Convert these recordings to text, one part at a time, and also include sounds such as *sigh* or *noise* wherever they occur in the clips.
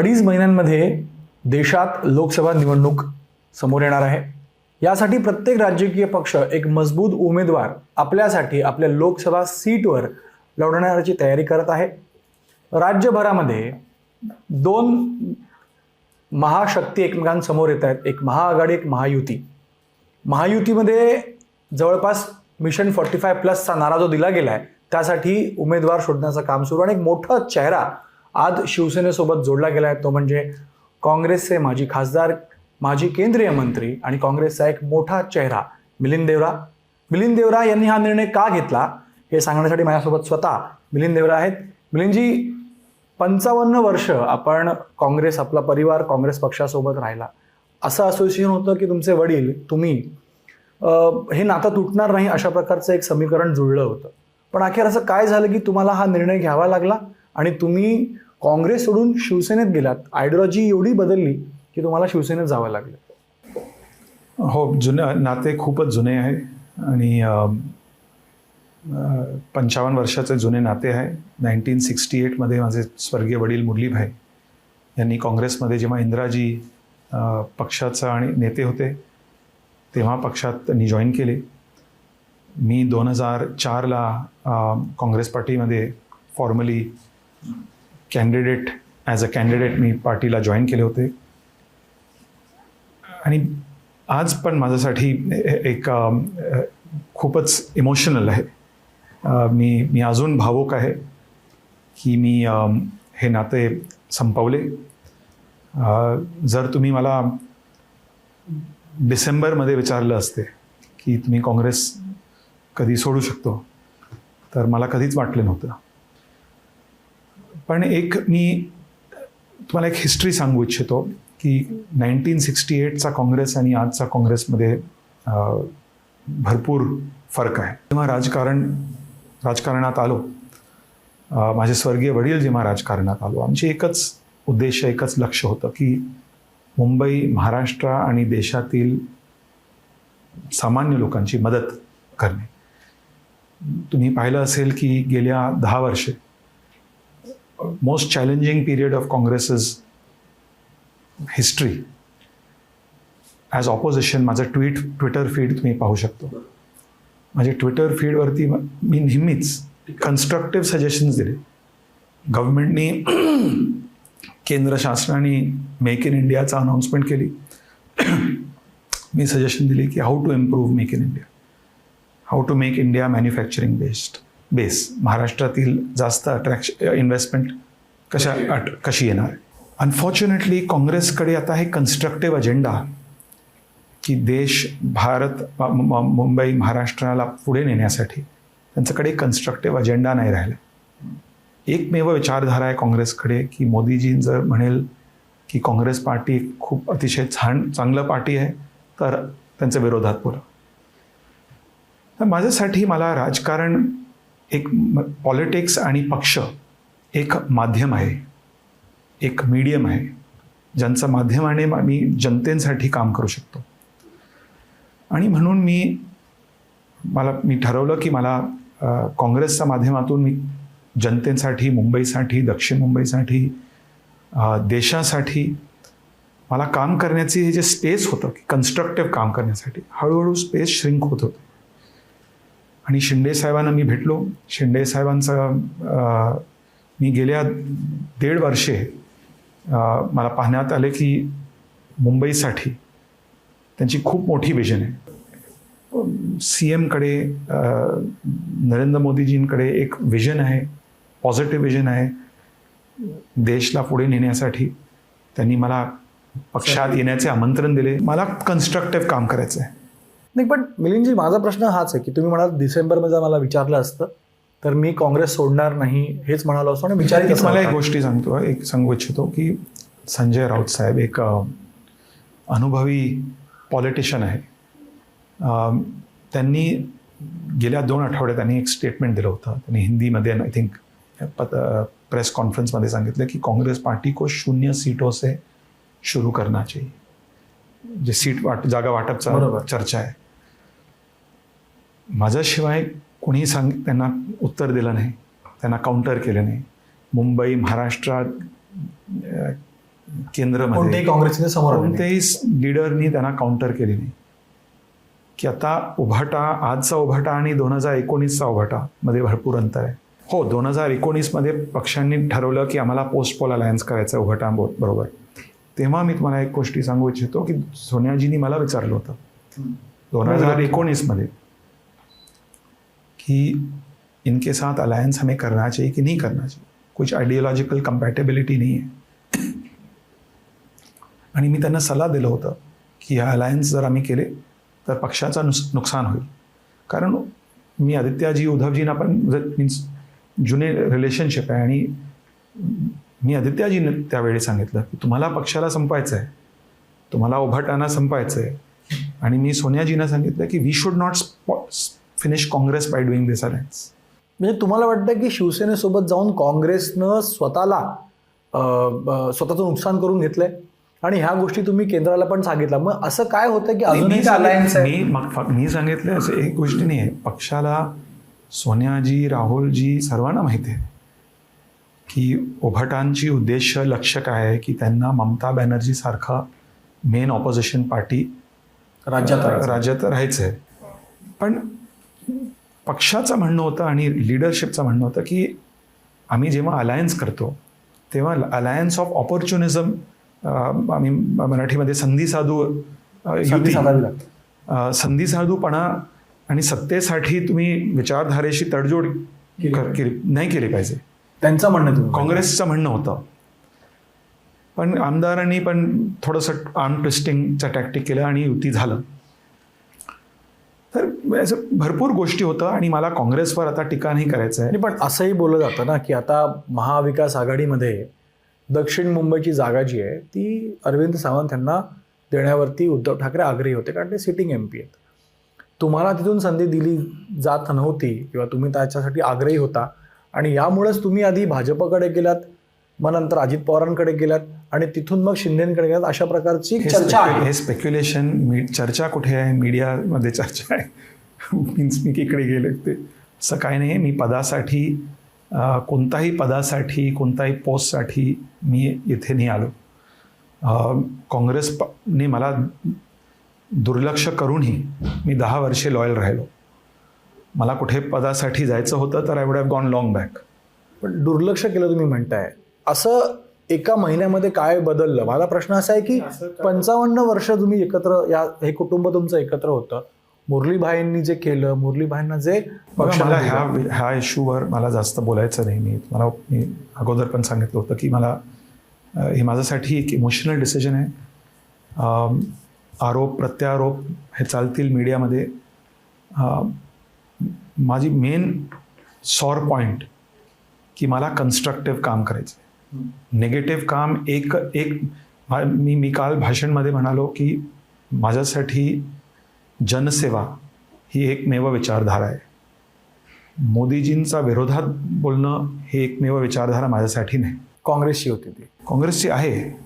अडीच महिन्यांमध्ये देशात लोकसभा निवडणूक समोर येणार आहे. यासाठी प्रत्येक राजकीय पक्ष एक मजबूत उमेदवार आपल्यासाठी आपल्या लोकसभा सीटवर लढवण्याची तयारी करत आहे. राज्यभरामध्ये दोन महाशक्ती एकमेकांसमोर येत आहेत. एक महाआघाडी एक महायुती. महायुतीमध्ये जवळपास मिशन फॉर्टी फाय प्लसचा नारा जो दिला गेला आहे त्यासाठी उमेदवार शोधण्याचं काम सुरू आणि एक मोठा चेहरा आज शिवसेनेसोबत जोडला गेला आहे तो म्हणजे काँग्रेसचे माजी खासदार माजी केंद्रीय मंत्री आणि काँग्रेसचा एक मोठा चेहरा मिलिंद देवरा. मिलिंद देवरा यांनी हा निर्णय का घेतला हे सांगण्यासाठी माझ्यासोबत स्वतः मिलिंद देवरा आहेत. मिलिंदजी पंचावन्न वर्ष आपण काँग्रेस आपला परिवार काँग्रेस पक्षासोबत राहिला. असं असोसिएशन होतं की तुमचे वडील तुम्ही हे नातं तुटणार नाही अशा प्रकारचं एक समीकरण जुळलं होतं. पण अखेर असं काय झालं की तुम्हाला हा निर्णय घ्यावा लागला? आणि तुम्ही काँग्रेस सोडून शिवसेनेत गेलात आयडिओलॉजी एवढी बदलली की तुम्हाला शिवसेनेत जावं लागलं. हो जुनं नाते खूपच जुने आहे आणि पंचावन्न वर्षाचे जुने नाते आहे. नाईन्टीन सिक्स्टी एटमध्ये माझे स्वर्गीय वडील मुरलीभाई यांनी काँग्रेसमध्ये जेव्हा इंदिराजी पक्षाचं पक्षाचा आणि नेते होते तेव्हा पक्षात त्यांनी जॉईन केले. मी दोन हजार चारला काँग्रेस पार्टीमध्ये formally candidate as a candidate मी पार्टीला जॉईन केले होते. आणि आज पण माझ्यासाठी एक खूपच इमोशनल आहे. मी मी अजून भावूक आहे की मी हे नाते संपवले. जर तुम्ही मला डिसेंबरमध्ये विचारलं असते की तुम्ही काँग्रेस कधी सोडू शकतो तर मला कधीच वाटलं नव्हतं. पण एक मी तुम्हाला एक हिस्ट्री सांगू इच्छितो की नाईन्टीन सिक्स्टी एटचा काँग्रेस आणि आजचा काँग्रेसमध्ये भरपूर फरक आहे. जेव्हा राजकारण राजकारणात आलो माझे स्वर्गीय वडील जेव्हा राजकारणात आलो आमचे एकच उद्देश एकच लक्ष होतं की मुंबई महाराष्ट्र आणि देशातील सामान्य लोकांची मदत करणे. तुम्ही पाहिलं असेल की गेल्या दहा वर्षे most challenging period of Congress's history as opposition माझं ट्विट ट्विटर फीड तुम्ही पाहू शकतो. माझे ट्विटर फीडवरती मी नेहमीच कन्स्ट्रक्टिव्ह सजेशन्स दिले. गव्हर्नमेंटनी *clears throat* केंद्र शासनाने मेक इन इंडियाचा अनाऊन्समेंट केली. *clears throat* मी सजेशन दिली की how to improve make in India how to make India manufacturing based base. महाराष्ट्रातील जास्त अट्रॅक्शन इन्व्हेस्टमेंट कशा अट कशी येणार? अनफॉर्च्युनेटली काँग्रेसकडे आता हे कन्स्ट्रक्टिव्ह अजेंडा की देश भारत मुंबई महाराष्ट्राला पुढे नेण्यासाठी त्यांच्याकडे कन्स्ट्रक्टिव्ह अजेंडा नाही राहिला. एकमेव विचारधारा आहे काँग्रेसकडे की मोदीजी जर म्हणेल की काँग्रेस पार्टी खूप अतिशय छान चांगलं पार्टी आहे तर त्यांच्या विरोधात बोला. तर माझ्यासाठी मला राजकारण एक पॉलिटिक्स आणि पक्ष एक माध्यम आहे. एक मीडियम आहे. ज्यांचं माध्यमाने मी जनतेसाठी काम करू शकतो. आणि म्हणून मी मला मी ठरवलं की मला काँग्रेसच्या माध्यमातून मी जनतेसाठी मुंबईसाठी दक्षिण मुंबईसाठी देशासाठी मला काम करण्याची हे जे स्पेस होतं की कन्स्ट्रक्टिव्ह काम करण्यासाठी हळूहळू स्पेस श्रिंक होत होतं. आणि शिंदे साहेबांना मी भेटलो. शिंदे साहेबांचं मी गेल्या दीड वर्षे मला पाहण्यात आले की मुंबईसाठी त्यांची खूप मोठी विजन आहे. सी एमकडे नरेंद्र मोदीजींकडे एक विजन आहे पॉझिटिव्ह विजन आहे. देशला पुढे नेण्यासाठी त्यांनी मला पक्षात येण्याचे आमंत्रण दिले. मला कन्स्ट्रक्टिव्ह काम करायचं आहे नाही पण मिलिंदजी माझा प्रश्न हाच आहे की तुम्ही म्हणाल डिसेंबरमध्ये मला विचारलं असतं तर मी काँग्रेस सोडणार नाही हेच म्हणालो असतो आणि विचारित मी असं तुम्हाला एक. गोष्टी सांगतो एक सांगू इच्छितो की संजय राऊत साहेब एक अनुभवी पॉलिटिशियन आहे त्यांनी गेल्या दोन आठवड्यात त्यांनी एक स्टेटमेंट दिलं होतं त्यांनी हिंदीमध्ये आय थिंक प्रेस कॉन्फरन्समध्ये सांगितलं की काँग्रेस पार्टी को शून्य सीटों से शुरू करना चाहिए जे सीट वाट जागा वाटपचा. चर्चा आहे माझ्याशिवाय कोणी सांग त्यांना उत्तर दिलं नाही. त्यांना काउंटर केलं नाही. मुंबई महाराष्ट्रात केंद्रमध्ये कोणत्याही काँग्रेसने समोर. कोणत्याही लिडरनी त्यांना काउंटर केली नाही. की आता उभाटा आजचा उभाटा आणि दोन हजार एकोणीसचा उभाटा मध्ये भरपूर अंतर आहे. हो दोन हजार एकोणीसमध्ये पक्षांनी ठरवलं की आम्हाला पोस्ट पोल अलायन्स करायचं आहे उभाटा बरोबर. तेव्हा मी तुम्हाला एक गोष्टी सांगू इच्छितो की सोनियाजींनी मला विचारलं होतं. दोन हजार एकोणीसमध्ये कि इनके साथ अलायंस हमें करना चाहिए कि नहीं करना चाहिए। कुछ आयडियोलॉजिकल कंपॅटेबिलिटी नाही आहे आणि मी त्यांना सल्ला दिलं होतं की हा अलायन्स जर आम्ही केले तर पक्षाचं नुस नुकसान होईल. कारण मी आदित्याजी उद्धवजींना पण मीन्स जुने रिलेशनशिप आहे आणि मी आदित्याजीने त्यावेळी सांगितलं की तुम्हाला पक्षाला संपायचं आहे तुम्हाला उभाटाना संपायचं आहे. आणि मी सोनियाजींना सांगितलं की we should not finish Congress by doing this alliance म्हणजे तुम्हाला वाटतं की शिवसेनेसोबत जाऊन काँग्रेसनं स्वतःला स्वतःचं नुकसान करून घेतलंय? आणि ह्या गोष्टी तुम्ही केंद्राला पण सांगितलं मग असं काय होतं की अजूनही मी अलायन्स मी मी सांगितलं असं एक गोष्टी नाही आहे पक्षाला सोनियाजी राहुलजी सर्वांना माहिती आहे की उभटांची उद्देश लक्ष काय आहे की त्यांना ममता बॅनर्जी सारखा मेन ऑपोजिशन पार्टी राज्यात. राज्यात राहायचं आहे पण पक्षाचं म्हणणं होतं आणि लिडरशिपचं म्हणणं होतं की आम्ही जेव्हा अलायन्स करतो तेव्हा अलायन्स ऑफ ऑपॉर्च्युनिझम आम्ही मराठीमध्ये संधी साधू युती. साधावी लागते. अ, संधी साधूपणा आणि सत्तेसाठी तुम्ही विचारधारेशी तडजोड केली नाही केली पाहिजे. त्यांचं म्हणणं काँग्रेसचं म्हणणं होतं. पण आमदारांनी पण थोडंसं आर्म ट्विस्टिंगचं टॅक्टिक केलं आणि युती झालं. तर असं भरपूर गोष्टी होतं आणि मला काँग्रेसवर आता टीका नाही करायचं आहे आणि पण असंही बोललं जातं ना की आता महाविकास आघाडीमध्ये दक्षिण मुंबईची जागा जी आहे ती अरविंद सावंत यांना देण्यावरती उद्धव ठाकरे आग्रही होते कारण ते सिटिंग एम पी आहेत. तुम्हाला तिथून संधी दिली जात नव्हती किंवा तुम्ही त्याच्यासाठी आग्रही होता आणि यामुळेच तुम्ही आधी भाजपकडे गेलात मग नंतर अजित पवारांकडे गेलात. आणि तिथून मग शिंदेकडे गेलात अशा प्रकारची चर्चा आहे. हे स्पेक्युलेशन मी चर्चा कुठे आहे? मीडियामध्ये चर्चा आहे. *laughs* मीन्स मी इकडे गेले ते. असं काय नाही मी पदासाठी कोणताही पदासाठी कोणताही पोस्टसाठी मी इथे नाही आलो. अं, काँग्रेस प- ने मला दुर्लक्ष करूनही मी दहा वर्षे लॉयल राहिलो. मला कुठे पदासाठी जायचं होतं तर I would have gone long back पण दुर्लक्ष केलं तुम्ही म्हणताय. असं एका महिन्यामध्ये काय बदललं? माझा प्रश्न असा आहे की पंचावन्न वर्ष तुम्ही एकत्र या हे कुटुंब तुमचं एकत्र होतं. मुरलीभाईंनी जे केलं मुरलीभाईंना जे मला ह्या ह्या इश्यूवर मला जास्त बोलायचं नाही. मी मला मी अगोदर पण सांगितलं होतं की मला हे माझ्यासाठी एक इमोशनल डिसिजन आहे. आरोप प्रत्यारोप हे चालतील मीडियामध्ये. माझी मेन सॉर पॉईंट की मला कन्स्ट्रक्टिव्ह काम करायचं आहे निगेटिव्ह काम एक एक मा- मी मी काल भाषणमध्ये म्हणालो की माझ्यासाठी जनसेवा ही एकमेव विचारधारा आहे. मोदीजींचा विरोधात बोलणं हे एकमेव विचारधारा माझ्यासाठी नाही. काँग्रेसची होती ती. काँग्रेसची आहे.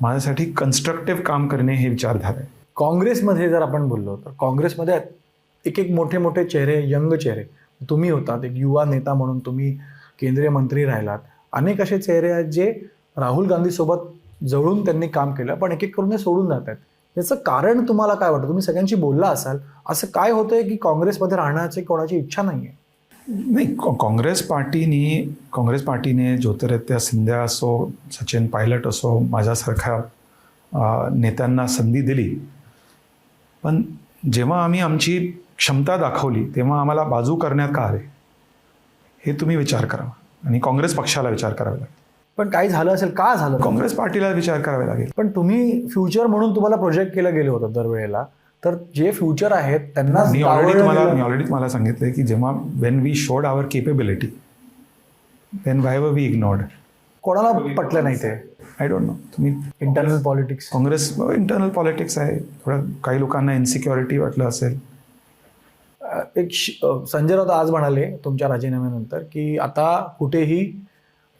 माझ्यासाठी कन्स्ट्रक्टिव्ह काम करणे हे विचारधारा आहे. काँग्रेसमध्ये जर आपण बोललो तर काँग्रेसमध्ये एक एक मोठे मोठे चेहरे यंग चेहरे. तुम्ही होतात एक युवा नेता म्हणून तुम्ही केंद्रीय मंत्री राहिलात. अनेक असे चेहरे आहेत जे राहुल गांधीसोबत जवळून त्यांनी काम केलं पण एक एक करून ते सोडून जात आहेत. याचं कारण तुम्हाला काय वाटतं? तुम्ही सगळ्यांशी बोलला असाल असं काय होतंय की काँग्रेसमध्ये राहण्याची कोणाची इच्छा नाही आहे नाही काँग्रेस पार्टीनी काँग्रेस पार्टीने ज्योतिरादित्य सिंध्या असो सचिन पायलट असो माझ्यासारख्या नेत्यांना संधी दिली. पण जेव्हा आम्ही आमची क्षमता दाखवली तेव्हा आम्हाला बाजू करण्यात का आले? हे तुम्ही विचार करा. आणि काँग्रेस पक्षाला विचार करावा लागेल पण काही झालं असेल का झालं? काँग्रेस पार्टीला विचार करावा लागेल. पण तुम्ही फ्युचर म्हणून तुम्हाला प्रोजेक्ट केलं गेलं होतं दरवेळेला. तर जे फ्युचर आहेत त्यांना मी ऑलरेडी तुम्हाला मी ऑलरेडी तुम्हाला सांगितलंय की जेव्हा when we showed our capability then why were we ignored कोणाला पटलं नाही ते? आय डोंट नो तुम्ही internal politics Congress internal politics आहे. थोडं काही लोकांना इन्सिक्युरिटी वाटलं असेल. एक श- संजय राऊत आज म्हणाले तुमच्या राजीनाम्यानंतर की आता कुठेही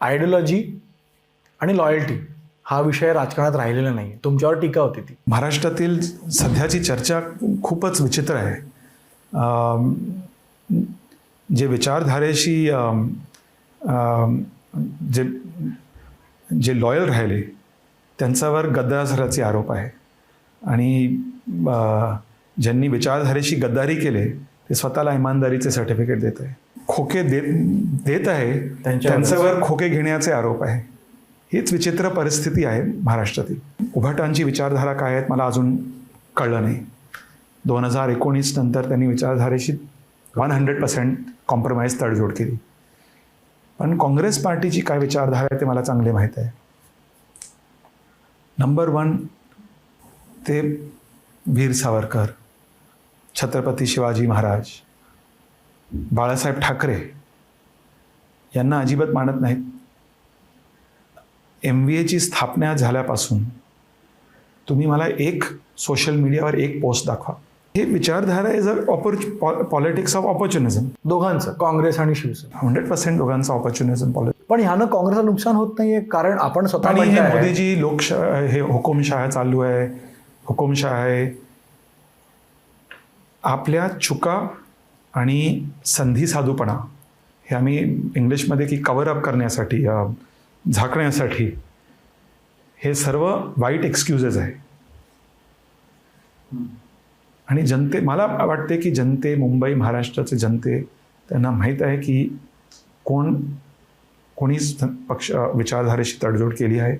आयडिओलॉजी आणि लॉयल्टी हा विषय राजकारणात राहिलेला नाही तुमच्यावर टीका होती ती. महाराष्ट्रातील सध्याची चर्चा खूपच विचित्र आहे. जे विचारधारेशी जे जे लॉयल राहिले त्यांच्यावर गद्दाराचे आरोप आहे. आणि ज्यांनी विचारधारेशी गद्दारी केले ते स्वतःला इमानदारीचे सर्टिफिकेट देत आहे. खोके देत देत आहे. त्यांच्यावर खोके घेण्याचे आरोप आहे. हीच विचित्र परिस्थिती आहे महाराष्ट्रातील. उभाटांची विचारधारा काय आहेत मला अजून कळलं नाही. दोन हजार एकोणीस नंतर त्यांनी विचारधारेशी वन हंड्रेड पर्सेंट कॉम्प्रोमाइज तडजोड केली. पण काँग्रेस पार्टीची काय विचारधारा आहे ते मला चांगले माहीत आहे. नंबर वन ते वीर सावरकर. छत्रपती शिवाजी महाराज बाळासाहेब ठाकरे यांना अजिबात मानत नाहीत. एम व्ही एची स्थापना झाल्यापासून तुम्ही मला एक सोशल मीडियावर एक पोस्ट दाखवा. हे विचारधारा is a opport politics of opportunism दोघांचं काँग्रेस आणि शिवसेना. हंड्रेड पर्सेंट दोघांचं ऑपॉर्च्युनिझम पॉलिटिक्स पण ह्यानं काँग्रेसला नुकसान होत नाहीये कारण आपण स्वतः हे मोदीजी लोकशाह हे हुकुमशाह चालू आहे. हुकुमशाह आहे. आपल्या चुका आणि संधी साधूपणा हे आम्ही इंग्लिशमध्ये की कवर अप करण्यासाठी झाकण्यासाठी हे सर्व वाईट एक्सक्युजेस आहे. आणि जनते मला वाटते की जनते मुंबई महाराष्ट्राचे जनते त्यांना माहीत आहे की कोण कोणी पक्ष विचारधारेशी तडजोड केली आहे.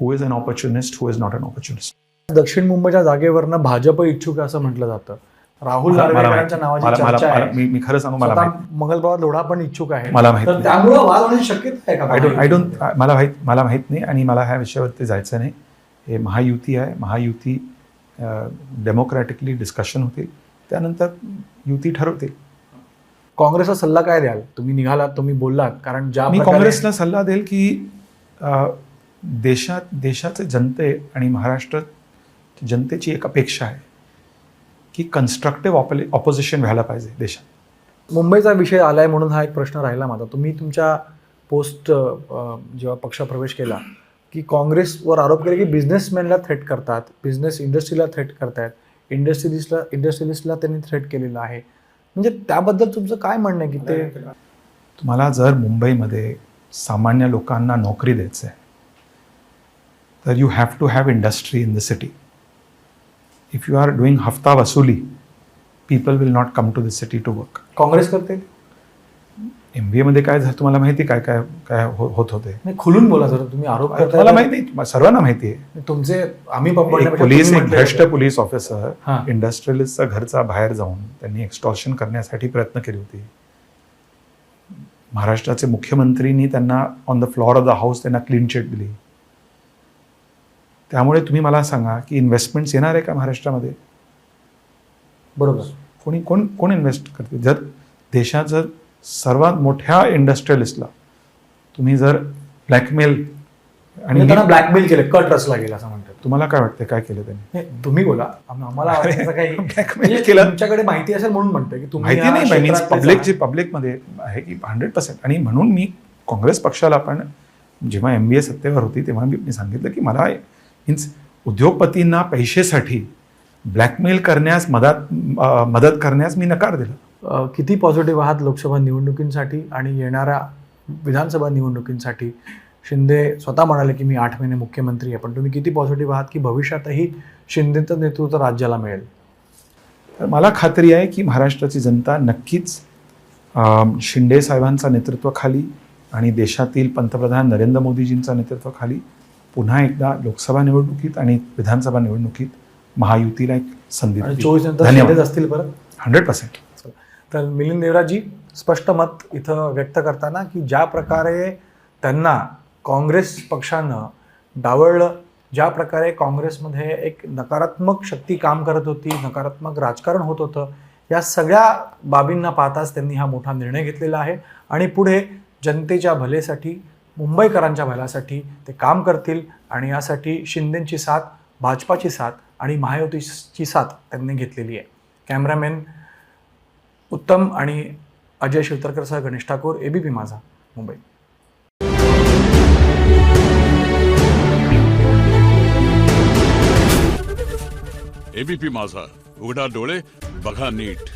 Who is an opportunist who is not an opportunist दक्षिण मुंबईच्या जागेवरनं भाजप इच्छुक असं म्हटलं जातं. राहुल नार्वेकरांच्या नावाची चर्चा आहे. मी खरं सांगू मला मंगलप्रभात लोढा पण इच्छुक आहे. मला माहीत. त्यामुळं वाद होण्याची शक्यता आहे का आय डोंट आय डोंट मला माहीत मला माहीत नाही आणि मला ह्या विषयावरती जायचं नाही. हे महायुती आहे. महायुती डेमोक्रॅटिकली डिस्कशन होतील. त्यानंतर युती ठरवतील. काँग्रेसचा सल्ला काय द्याल? तुम्ही निघालात तुम्ही बोललात. कारण ज्या मी काँग्रेसला सल्ला देईल की देशात देशाचे जनते आणि महाराष्ट्र जनतेची एक अपेक्षा आहे. की कन्स्ट्रक्टिव्ह ऑपो ऑपोजिशन व्हायला पाहिजे देशात. मुंबईचा विषय आलाय म्हणून हा एक प्रश्न राहिला माझा. तुम्ही तुमच्या पोस्ट जेव्हा पक्षप्रवेश केला की काँग्रेसवर आरोप केले की बिझनेसमॅनला थ्रेट करतात बिझनेस इंडस्ट्रीला थ्रेट करतायत इंडस्ट्रिलिस्टला इंडस्ट्रिलिस्टला त्यांनी थ्रेट केलेलं आहे. म्हणजे त्याबद्दल तुमचं काय म्हणणं आहे की ते? तुम्हाला जर मुंबईमध्ये सामान्य लोकांना नोकरी द्यायचं आहे तर you have to have industry in the city if you are doing हफ्ता वसुली people will not come to the city to work Congress करते? एम बी एमध्ये काय झालं तुम्हाला माहिती काय काय काय हो- होत होते? नाही खुलून बोला जर तुम्ही आरोप तुम्हाला करताय. माहिती आहे, सर्वांना माहिती आहे. तुमचे आम्ही एक पोलीस तुम्ही एक भ्रष्ट. पोलीस ऑफिसर हां. इंडस्ट्रियलिस्टचा घरचा बाहेर जाऊन त्यांनी एक्स्टॉर्शन करण्यासाठी प्रयत्न केले होते. महाराष्ट्राचे मुख्यमंत्रींनी त्यांना on the floor of the house त्यांना क्लीन चिट दिली. त्यामुळे तुम्ही मला सांगा की इन्व्हेस्टमेंट्स येणार आहे का महाराष्ट्रामध्ये? बरोबर. कोणी कोण कोण इन्व्हेस्ट करते? जर देशात जर सर्वात मोठ्या इंडस्ट्रियलिस्टला तुम्ही जर ब्लॅकमेल आणि आणि त्यांना ब्लॅकमेल केलं कट रचला गेला असं म्हणतात. तुम्हाला काय वाटतं काय केलं त्यांनी? तुम्ही बोला. आम- आम्हाला काही *laughs* blackmail म्हणजे केलं. तुमच्याकडे माहिती असेल म्हणून म्हणतोय की तुम्ही माहिती नाही मीन्स पब्लिक. जे पब्लिकमध्ये आहे की हंड्रेड पर्सेंट आणि म्हणून मी काँग्रेस पक्षाला पण जेव्हा एम बी ए सत्तेवर होती तेव्हा मी सांगितलं की मला मीन्स उद्योगपतींना पैशासाठी ब्लॅकमेल करण्यास मदत मदत करण्यास मी नकार दिला. किती पॉझिटिव्ह आहात लोकसभा निवडणुकींसाठी आणि येणाऱ्या विधानसभा निवडणुकींसाठी? शिंदे स्वतः म्हणाले की मी आठ महिने मुख्यमंत्री आहे पण तुम्ही किती पॉझिटिव्ह आहात की भविष्यातही शिंदेचं नेतृत्व राज्याला मिळेल? तर मला खात्री आहे की महाराष्ट्राची जनता नक्कीच शिंदे साहेबांच्या नेतृत्वाखाली आणि देशातील पंतप्रधान नरेंद्र मोदीजींच्या नेतृत्वाखाली पुन्हा एकदा लोकसभा निवडणुकीत आणि विधानसभा निवडणुकीत महायुतीला एक संधी. चोवीस नंतर असतील परत हंड्रेड पर्सेंट. तर मिलिंद देवराजी स्पष्ट मत इथं व्यक्त करताना की ज्या प्रकारे त्यांना काँग्रेस पक्षानं डावळलं ज्या प्रकारे काँग्रेसमध्ये एक नकारात्मक शक्ती काम करत होती नकारात्मक राजकारण होत होतं या सगळ्या बाबींना पाहताच त्यांनी हा मोठा निर्णय घेतलेला आहे. आणि पुढे जनतेच्या भलेसाठी मुंबईकरांच्या भल्यासाठी ते काम करतील आणि यासाठी शिंदेंची साथ भाजपाची साथ आणि महायुतीची साथ त्यांनी घेतलेली आहे. कॅमेरामॅन उत्तम आणि अजय शिवतरकरसह गणेश ठाकूर एबीपी माझा मुंबई. एबीपी माझा उघडा डोळे बघा नीट.